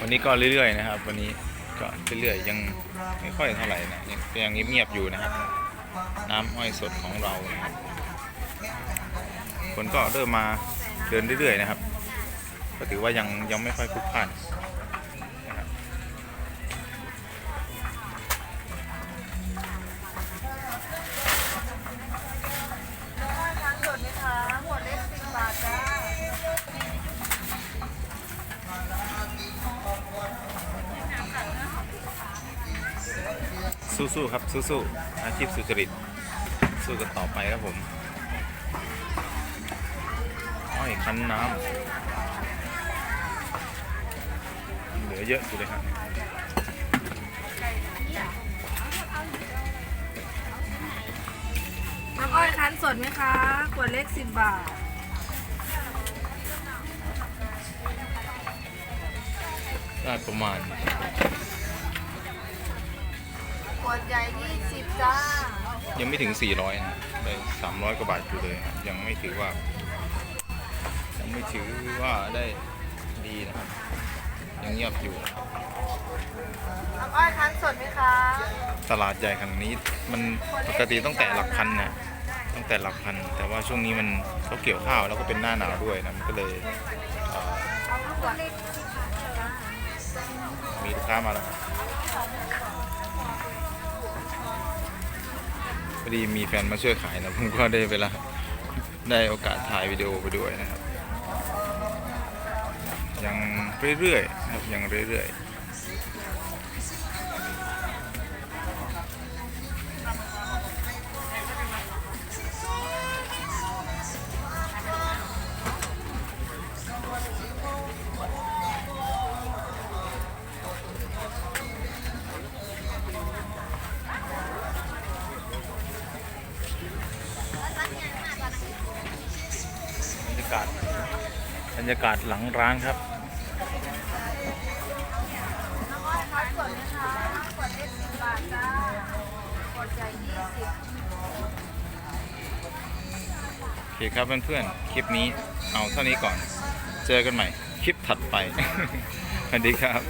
วันนี้ก็เรื่อยๆนะครับ วันนี้ก็เรื่อยๆยังไม่ค่อยเท่าไหร่นะยังเงียบๆอยู่นะครับ น้ำอ้อยสดของเรานะครับคนก็เริ่มมาเดินเรื่อยๆนะครับ ก็ถือว่ายังยังไม่ค่อยพลุกพล่าน สู้ๆครับสู้ๆอาชีพสุจริตสู้กันต่อไปครับผมอ้อยคั้นน้ำเหลือเยอะอยู่เลยครับน้ำอ้อยคั้นสดไหมคะขวดเล็กสิบบาทได้ประมาณข วดใหญ่ยี่สิบจ้า ยังไม่ถึง 400นะได้300 กว่าบาทอยู่เลยครับยังไม่ถือว่า ยังไม่ถือว่าได้ดีนะครับยังเงียบอยู่ น้ำอ้อยคั้นสดไหมคะตลาดใหญ่ขนาดนี้มันปกติต้องแต่หลักพันนะตั้งแต่หลักพัน แต่ว่าช่วงนี้มันเขาเกี่ยวข้าวแล้วก็เป็นหน้าหนาวด้วยนะมันก็เลยเอ่อเอาลูกขวดเล็กมีลูกค้ามาแล้วครับ พอดีมีแฟนมาช่วยขายนะผมก็ได้เวลาได้โอกาสถ่ายวิดีโอไปด้วยนะครับ ยังเรื่อยๆนะครับยังเรื่อยๆากาศบรรยากาศหลังร้านครับน้ำอ้อยคั้นสดไหมคะขวดเล็กสิบบาทจ้าขวดใหญ่ยี่สิบโอเคครับเพื่อนๆ คลิปนี้เอาเท่านี้ก่อน เจอกันใหม่คลิปถัดไป สวัสดีครับ